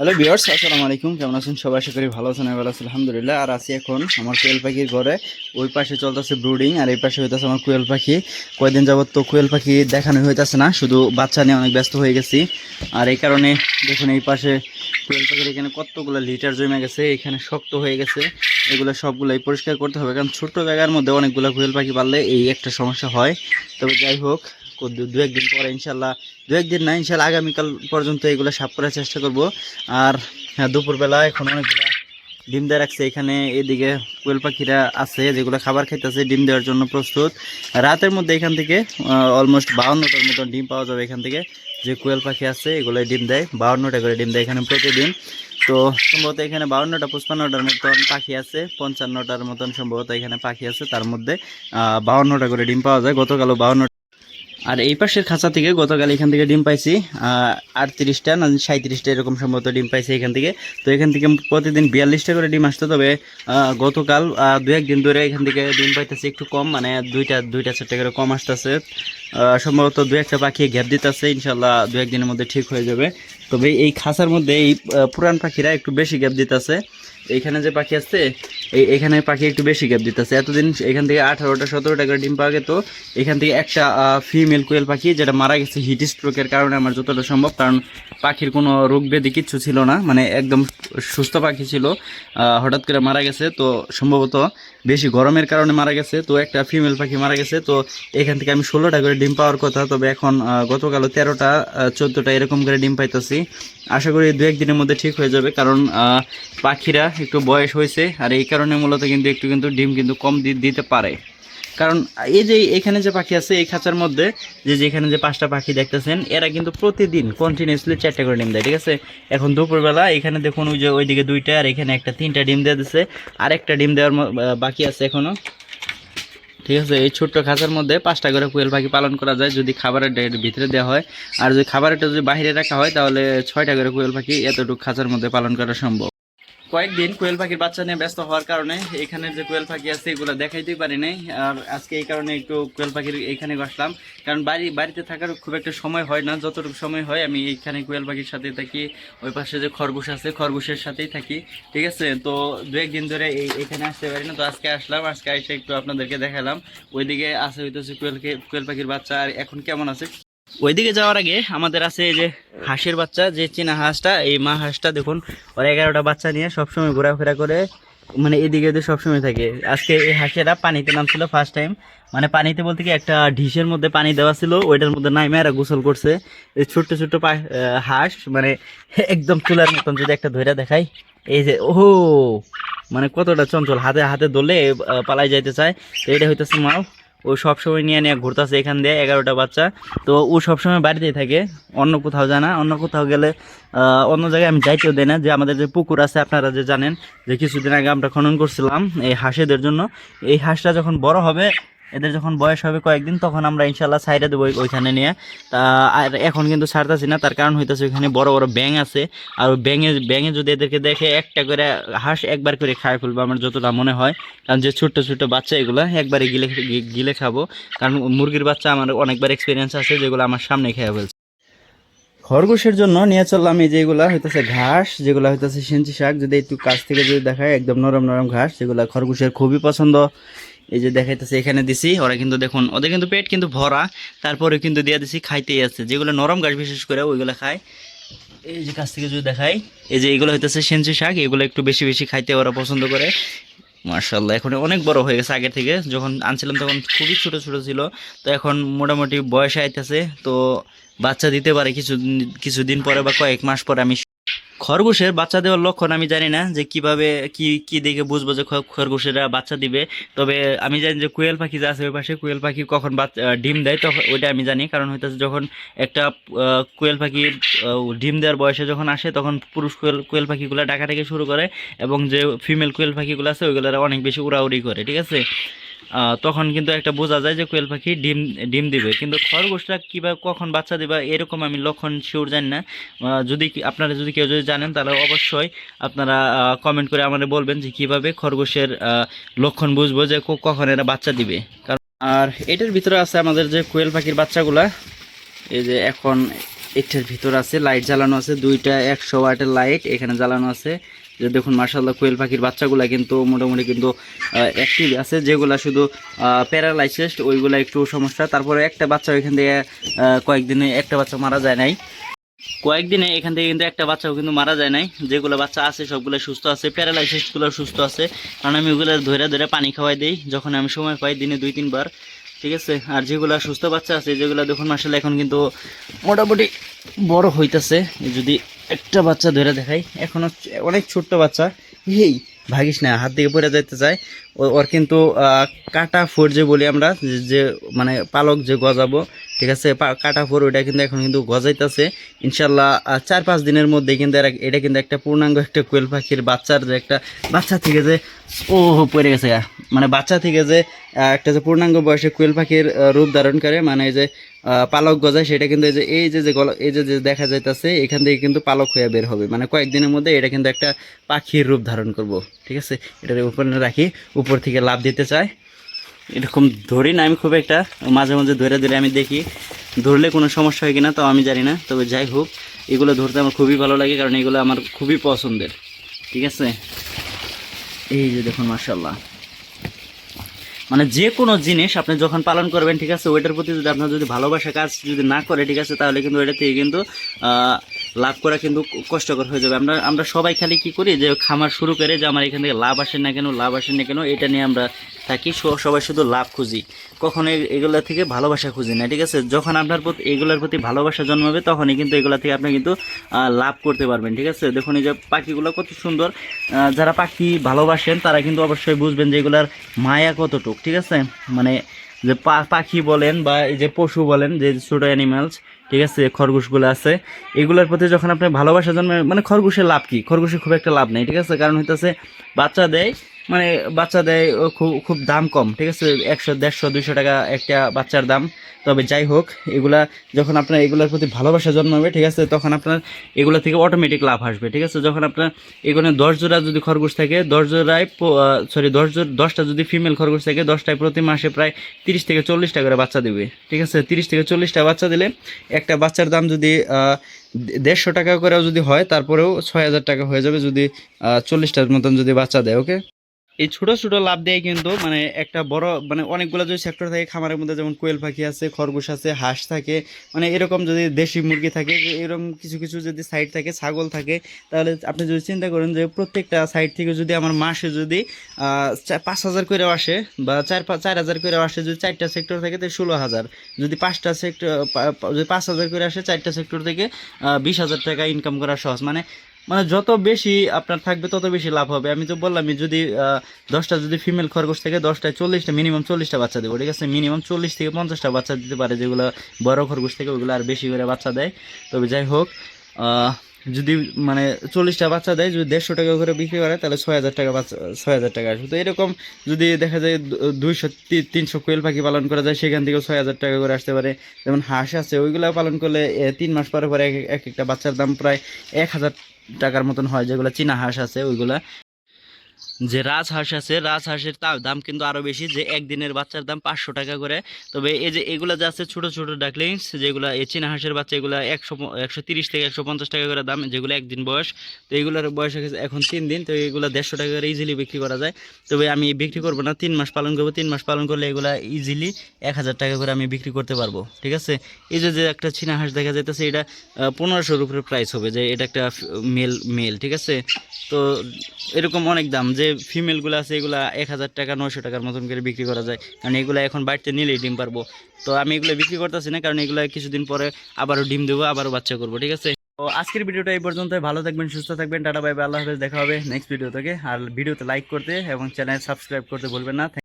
Hello বিয়ার্স আসসালামু আলাইকুম। কেমন আছেন সবাই? আশা করি ভালো আছেন ভালো আছি, আলহামদুলিল্লাহ। আর আছি এখন আমার কোয়েল পাখির ঘরে। ওই পাশে চলতেছে ব্রুডিং, আর এই পাশে হইতেছে আমার কোয়েল পাখি। কয়দিন যাবত তো কোয়েল পাখি দেখানো হইতেছে না, শুধু বাচ্চা নিয়ে অনেক ব্যস্ত হয়ে গেছি। আর এই কারণে দেখুন এই পাশে কোয়েল পাখির এখানে কতগুলো লিটার জমে গেছে, এখানে শক্ত হয়ে গেছে। এগুলো সবগুলোই পরিষ্কার করতে হবে, কারণ ছোট্ট জায়গার মধ্যে অনেকগুলো কোয়েল পাখি পারলে এই একটা সমস্যা হয়। তবে যাই হোক দু একদিন পরে ইনশাল্লাহ, দু একদিন না, ইনশাল্লাহ আগামীকাল পর্যন্ত এগুলো সাফ করার চেষ্টা করব। আর হ্যাঁ দুপুরবেলা এখন অনেকগুলো ডিম দেওয়া রাখছে। এখানে এদিকে কোয়েল পাখিরা আছে, যেগুলো খাবার খাইতেছে, ডিম দেওয়ার জন্য প্রস্তুত। রাতের মধ্যে এখান থেকে অলমোস্ট বাউন্নটার মতন ডিম পাওয়া যাবে এখান থেকে। যে কোয়েল পাখি আছে এগুলো ডিম দেয়, বাউন্নটা করে ডিম দেয় এখানে প্রতিদিন। তো সম্ভবত এখানে বাউন্নটা, পঁচপান্নটার মতন পাখি আছে, পঞ্চান্নটার মতন সম্ভবত এখানে পাখি আছে। তার মধ্যে বাউন্নটা করে ডিম পাওয়া যায়। গতকালও বাউন্ন আর এই পাশের খাঁচা থেকে গতকাল এখান থেকে ডিম পাইছি আটত্রিশটা না সাঁত্রিশটা এরকম সম্ভবত ডিম পাইছি এখান থেকে। তো এখান থেকে প্রতিদিন বিয়াল্লিশটা করে ডিম আসতো, তবে গতকাল দু একদিন ধরে এখান থেকে ডিম পাইতেছি একটু কম মানে দুইটা দুইটা চারটা করে কম আসতেছে। সম্ভবত দু একটা পাখি গ্যাপ দিতেছে ইনশাল্লাহ দু একদিনের মধ্যে ঠিক হয়ে যাবে। তবে এই খাঁচার মধ্যে এই পুরান পাখিরা একটু বেশি গ্যাপ দিতেছে। এইখানে যে পাখি আছে, এই, এখানে পাখি একটু বেশি গ্যাপ দিতেছে। এতদিন এখান থেকে আঠারোটা, সতেরোটা করে ডিম পাওয়া যেত। এখান থেকে একটা ফিমেল কোয়েল পাখি যেটা মারা গেছে হিট স্ট্রোকের কারণে আমার যতটা সম্ভব, কারণ পাখির কোনো রোগ ব্যাধি কিচ্ছু ছিল না। মানে একদম সুস্থ পাখি ছিল হঠাৎ করে মারা গেছে। তো সম্ভবত বেশি গরমের কারণে মারা গেছে। তো একটা ফিমেল পাখি মারা গেছে। তো এখান থেকে আমি ষোলোটা করে ডিম পাওয়ার কথা তবে এখন আহ, গতকালও তেরোটা চোদ্দোটা এরকম করে ডিম পাইতেছি। আশা করি দু একদিনের মধ্যে ঠিক হয়ে যাবে কারণ পাখিরা একটু বয়স হয়েছে আর এই কারণে মূলত কিন্তু একটু কিন্তু ডিম কিন্তু কম দিতে পারে। কারণ এই যে এখানে যে পাখি আছে এই খাঁচার মধ্যে যে যেখানে যে পাঁচটা পাখি দেখতেছেন এরা কিন্তু প্রতিদিন কন্টিনিউসলি চারটা করে ডিম দেয় ঠিক আছে? এখন দুপুরবেলা এখানে দেখুন ওই যে ওইদিকে দুইটা আর এখানে একটা তিনটা ডিম দিয়ে দিচ্ছে আর একটা ডিম দেওয়ার বাকি আছে এখনও। ঠিক আছে, এই ছোট্ট খাঁচার মধ্যে পাঁচটা করে কোয়েল পাখি পালন করা যায় যদি খাবারের ডায়ের ভিতরে দেওয়া হয়। আর যদি খাবারটা যদি বাইরে রাখা হয়, তাহলে ছয়টা করে কুয়েল পাখি এতটুকু খাঁচার মধ্যে পালন করা সম্ভব। কয়েকদিন কোয়েল পাখির বাচ্চা নিয়ে ব্যস্ত হওয়ার কারণে এখানে যে কোয়েল পাখি আছে এগুলো দেখাইতেই পারি নাই। আর আজকে এই কারণে একটু কোয়েল পাখির এখানে বসলাম কারণ বাড়ি বাড়িতে থাকার খুব একটা সময় হয় না। যতটুকু সময় হয় আমি এইখানে কোয়েল পাখির সাথে থাকি। ওই পাশে যে খরগোশ আছে, খরগোশের সাথেই থাকি। ঠিক আছে? তো দু একদিন ধরে এই এখানে আসতে পারি না। তো আজকে আসলাম। আজকে এসে একটু আপনাদেরকে দেখালাম। ওইদিকে আছে হইতেছে কোয়েল কোয়েল পাখির বাচ্চা। আর এখন কেমন আছে? ওইদিকে যাওয়ার আগে আমাদের আছে এই যে হাঁসের বাচ্চা যে চীনা হাঁসটা এই মা হাঁসটা দেখুন ওর এগারোটা বাচ্চা নিয়ে সবসময় ঘোরাফেরা করে মানে এদিকে ওদিকে সবসময় থাকে। আজকে এই হাঁসেরা পানিতে নামছিল ফার্স্ট টাইম মানে পানিতে বলতে কি একটা ঢিসের মধ্যে পানি দেওয়া ছিল ওইটার মধ্যে নাইমে এরা গোসল করছে। এই ছোট্ট ছোট্ট হাঁস মানে একদম চুলার মতন যদি একটা ধৈরা দেখাই এই যে ও মানে কতটা চঞ্চল হাতে হাতে আহ, পালাই যাইতে চায়। তো এটা হইতেছে মাও। ও সবসময় নিয়ে নিয়ে ঘুরতেছে এখান দিয়ে, এগারোটা বাচ্চা। তো ও সবসময় বাড়িতেই থাকে, অন্য কোথাও যায় না। অন্য কোথাও গেলে অন্য জায়গায় আমি যাইতেও দেয় না। যে আমাদের যে পুকুর আছে, আপনারা যে জানেন যে কিছুদিন আগে আমরা খনন করছিলাম এই হাঁসেদের জন্য। এই হাঁসটা যখন বড় হবে এদের যখন বয়স হবে কয়েকদিন, তখন আমরা ইনশাল্লাহ সাইডে দেবো ওইখানে নিয়ে। তা, আর এখন কিন্তু ছাড়তেছি না, তার কারণ হইতেছে ওইখানে বড় বড় ব্যাং আছে। আর ব্যাঙে ব্যাঙে যদি এদেরকে দেখে একটা করে হাঁস একবার করে খায় ফেলব, আমার যতটা মনে হয়। কারণ যে ছোট্ট ছোট্ট বাচ্চা এগুলো, একবারে গিলে গিলে খাব। কারণ মুরগির বাচ্চা আমার অনেকবার এক্সপিরিয়েন্স আছে, যেগুলো আমার সামনে খেয়ে ফেলছে। খরগোশের জন্য নিয়ে চললাম এই যেগুলা হইতেছে ঘাস, যেগুলো হইতেছে সেঞ্চি শাক। যদি একটু কাছ থেকে যদি দেখায়, একদম নরম নরম ঘাস, যেগুলো খরগোশের খুবই পছন্দ। এই যে দেখাইতেছে, এখানে দিছি, ওরা কিন্তু দেখুন, ওদের কিন্তু পেট কিন্তু ভরা তারপরে কিন্তু দিয়ে দিছি, খাইতেই আছে। যেগুলো নরম গাছ বিশেষ করে, ওইগুলো খায়। এই যে কাছ থেকে যদি দেখাই, এই যে এগুলো হইতেছে সেঞ্চি শাক, এগুলো একটু বেশি বেশি খাইতে ওরা পছন্দ করে। মার্শাল্লাহ এখন অনেক বড় হয়ে গেছে আগের থেকে। যখন আনছিলাম তখন খুবই ছোট ছোট ছিল, তো এখন মোটামুটি বয়স আইতেছে, তো বাচ্চা দিতে পারে কিছু কিছুদিন পরে বা কয়েক মাস পরে আমি খরগোশের বাচ্চা দেওয়ার লক্ষণ আমি জানি না, যে কীভাবে, কি কি দেখে বুঝব যে খরগোশেরা বাচ্চা দিবে। তবে আমি জানি যে কোয়েল পাখি যে আছে ওই পাশে, কোয়েল পাখি কখন ডিম দেয়, তখন ওইটা আমি জানি। কারণ হইতেছে যখন একটা কোয়েল পাখি ডিম দেওয়ার বয়সে যখন আসে, তখন পুরুষ কোয়েল কোয়েল পাখিগুলো ডাকা থেকে শুরু করে এবং যে ফিমেল কোয়েল পাখিগুলো আছে, ওইগুলোরা অনেক বেশি উড়াউড়ি করে, ঠিক আছে? তখন কিন্তু একটা বোঝা যায় যে কোয়েল পাখি ডিম ডিম দিবে। কিন্তু খরগোশটা কীভাবে কখন বাচ্চা দিবে, এরকম আমি লক্ষণ শিওর জানি না। যদি আপনারা যদি কেউ যদি জানেন, তাহলে অবশ্যই আপনারা কমেন্ট করে আমাদের বলবেন যে কীভাবে খরগোশের লক্ষণ বুঝব যে কখন এরা বাচ্চা দিবে। কারণ আর এটার ভিতরে আছে আমাদের যে কোয়েল পাখির বাচ্চাগুলা, এই যে এখন এটার ভিতর আছে লাইট জ্বালানো আছে, দুইটা একশো ওয়াটের লাইট এখানে জ্বালানো আছে। যে দেখুন মার্শাল্লাহ কোয়েল পাখির বাচ্চাগুলা কিন্তু মোটামুটি কিন্তু অ্যাক্টিভ আছে, যেগুলা শুধু প্যারালাইসিস ওইগুলা একটু সমস্যা। তারপরে একটা বাচ্চা ওইখান থেকে কয়েকদিনে একটা বাচ্চা মারা যায় নাই। কয়েকদিনে এখান থেকে কিন্তু একটা বাচ্চাও কিন্তু মারা যায় নাই। যেগুলো বাচ্চা আছে, সবগুলো সুস্থ আছে প্যারালাইসিসগুলো সুস্থ আছে। কারণ আমি ওগুলো ধরে ধরে পানি খাওয়াই দিই, যখন আমি সময় পাই দিনে দুই, তিনবার। ঠিক আছে? আর যেগুলো সুস্থ বাচ্চা আছে, যেগুলো দেখুন মাসালে এখন কিন্তু মোটামুটি বড় হইতেছে। যদি একটা বাচ্চা ধরে দেখাই। এখনও অনেক ছোট্ট বাচ্চা। এই ভাগিস না, হাত দিকে পড়ে যাইতে চায়। ওর কিন্তু কাটা ফোর যে বলি আমরা যে মানে পালক যে গজাবো ঠিক আছে কাটা ফোর ওইটা কিন্তু এখন কিন্তু গজাইতেছে। ইনশাল্লাহ চার পাঁচ দিনের মধ্যে কিন্তু এটা কিন্তু একটা পূর্ণাঙ্গ একটা কোয়েল পাখির বাচ্চার যে একটা, বাচ্চা থেকে যে, ও পড়ে গেছে মানে বাচ্চা থেকে যে একটা যে পূর্ণাঙ্গ বয়সে কোয়েল পাখির রূপ ধারণ করে মানে যে পালক গজায়, সেটা কিন্তু এই যে এই যে যে গলা, এই যে যে দেখা যাইতেছে, এখান থেকে কিন্তু পালক হয়ে বের হবে। মানে কয়েকদিনের মধ্যে এটা কিন্তু একটা পাখির রূপ ধারণ করব, ঠিক আছে? এটার উপরে রাখি, উপর থেকে লাভ দিতে চায়। এরকম ধরি না, আমি খুব একটা, মাঝে মাঝে ধরে ধরে আমি দেখি, ধরলে কোনো সমস্যা হয় কিনা তাও আমি জানি না, তবে যাই হোক, এগুলো ধরতে আমার খুবই ভালো লাগে, কারণ এগুলো আমার খুবই পছন্দের, ঠিক আছে? এই যে দেখুন মার্শাল্লাহ মানে যে কোনো জিনিস আপনি যখন পালন করবেন, ঠিক আছে, ওইটার প্রতি যদি আপনার যদি ভালোবাসা কাজ যদি না করে, ঠিক আছে, তাহলে কিন্তু ওইটা থেকে কিন্তু লাভ করা কিন্তু কষ্টকর হয়ে যাবে। আমরা আমরা সবাই খালি কি করি যে খামার শুরু করে যে আমার এখান থেকে লাভ আসে না কেন, লাভ আসে না কেন, এটা নিয়ে আমরা থাকি। সবাই শুধু লাভ খুঁজি। কখনো এগুলা থেকে ভালোবাসা খুঁজি না, ঠিক আছে? যখন আপনার প্রতি এগুলোর প্রতি ভালোবাসা জন্মাবে, তখনই কিন্তু এগুলা থেকে আপনি কিন্তু লাভ করতে পারবেন, ঠিক আছে? দেখুন এই যে পাখিগুলো কত সুন্দর। যারা পাখি ভালোবাসেন, তারা কিন্তু অবশ্যই বুঝবেন যে এগুলার মায়া কতটুক, ঠিক আছে? মানে যে পাখি বলেন বা এই যে পশু বলেন, যে ছোটো অ্যানিমালস ঠিক আছে খরগোশগুলো আছে, এগুলোর প্রতি যখন আপনি ভালোবাসা জন্মে মানে খরগোশের লাভ কি? খরগোশে খুব একটা লাভ নেই, ঠিক আছে? কারণ হইতেছে বাচ্চা দেয় মানে বাচ্চা দেয় খুব খুব দাম কম, ঠিক আছে? একশো, দেড়শো, দুইশো টাকা একটা বাচ্চার দাম। তবে যাই হোক, এগুলা যখন আপনার এগুলোর প্রতি ভালোবাসা জন্মাবে, ঠিক আছে, তখন আপনার এগুলো থেকে অটোমেটিক লাভ আসবে, ঠিক আছে? যখন আপনার এগুলো দশ জোড়া যদি খরগোশ থাকে, দশ জোড়ায় সরি দশ জোড়, দশটা যদি ফিমেল খরগোশ থাকে, দশটায় প্রতি মাসে প্রায় তিরিশ থেকে চল্লিশটা করে বাচ্চা দেবে, ঠিক আছে? তিরিশ থেকে চল্লিশটা বাচ্চা দিলে একটা বাচ্চার দাম যদি দেড়শো টাকা করেও যদি হয়, তারপরেও ছয় হাজার টাকা হয়ে যাবে যদি চল্লিশটার মতন যদি বাচ্চা দেয় ওকে এই ছোট ছোট লাভ দেয় কিন্তু মানে একটা বড় মানে অনেকগুলো যদি সেক্টর থাকে, খামারের মধ্যে যেমন কোয়েল পাখি আছে, খরগোশ আছে, হাঁস থাকে মানে এরকম যদি দেশি মুরগি থাকে এরকম কিছু কিছু যদি সাইড থাকে, ছাগল থাকে, তাহলে আপনি যদি চিন্তা করেন যে প্রত্যেকটা সাইড থেকে যদি আমার মাসে যদি পাঁচ হাজার করে আসে বা চার চার হাজার করে আসে যদি চারটা সেক্টর থাকে, তাহলে ষোলো হাজার। যদি পাঁচটা সেক্টর যদি পাঁচ হাজার করে আসে চারটা সেক্টর থেকে বিশ হাজার টাকা ইনকাম করা সহজ। মানে মানে যত বেশি আপনার থাকবে, তত বেশি লাভ হবে। আমি তো বললাম যদি দশটা যদি ফিমেল খরগোশ থেকে, দশটায় চল্লিশটা মিনিমাম চল্লিশটা বাচ্চা দেবো, ঠিক আছে? মিনিমাম চল্লিশ থেকে পঞ্চাশটা বাচ্চা দিতে পারে, যেগুলো বড় খরগোশ থেকে, ওগুলো আর বেশি করে বাচ্চা দেয়। তবে যাই হোক যদি মানে চল্লিশটা বাচ্চা দেয়, যদি দেড়শো টাকা করে বিক্রি করে, তাহলে ছয় হাজার টাকা বাচ্চা, ছয় হাজার টাকা আসবে। তো এরকম যদি দেখা যায় দুইশো তিনশো কোয়েল পাখি পালন করা যায়, সেখান থেকেও ছয় হাজার টাকা করে আসতে পারে। যেমন হাঁস আছে ওইগুলো পালন করলে তিন মাস পরে পরে এক একটা বাচ্চার দাম প্রায় এক হাজার টাকার মতন হয়, যেগুলো চীনা হাঁস আছে, ওইগুলা। যে রাজহাঁস আছে, রাজহাঁসের তা- দাম কিন্তু আরও বেশি যে একদিনের বাচ্চার দাম পাঁচশো টাকা করে। তবে এই যে এগুলো যে আছে ছোটো ছোটো ডাকলিংস যেগুলো এই চীনা হাঁসের বাচ্চা, এগুলো একশো একশো তিরিশ থেকে একশো পঞ্চাশ টাকা করে দাম, যেগুলো একদিন বয়স। তো এগুলোর বয়স এখন তিন দিন, তো এগুলো দেড়শো টাকা করে ইজিলি বিক্রি করা যায়। তবে আমি বিক্রি করব না, তিন মাস পালন করব, তিন মাস পালন করলে এগুলো ইজিলি এক হাজার টাকা করে আমি বিক্রি করতে পারব, ঠিক আছে? এই যে যে একটা চীনা হাঁস দেখা যাইতেছে, এটা পনেরোশোর উপরে প্রাইস হবে, যে এটা একটা মেল মেল ঠিক আছে? তো এরকম অনেক দাম, যে ফিমেলগুলো আছে, এগুলো এক হাজার টাকা, নয়শো টাকার মতন করে বিক্রি করা যায়। কারণ এগুলো এখন বাড়িতে নিলেই ডিম পারব। তো আমি এগুলো বিক্রি করতেছি না, কারণ এগুলো কিছুদিন পরে আবারও ডিম দেবো, আবারও বাচ্চা করব, ঠিক আছে? তো আজকের ভিডিওটা এই পর্যন্ত ভালো থাকবেন, সুস্থ থাকবেন। Tata বাইবে by. আল্লাহ হাফেজ। দেখা হবে নেক্সট ভিডিও থেকে আর ভিডিওতে লাইক করতে এবং চ্যানেল সাবস্ক্রাইব করতে ভুলবেন না।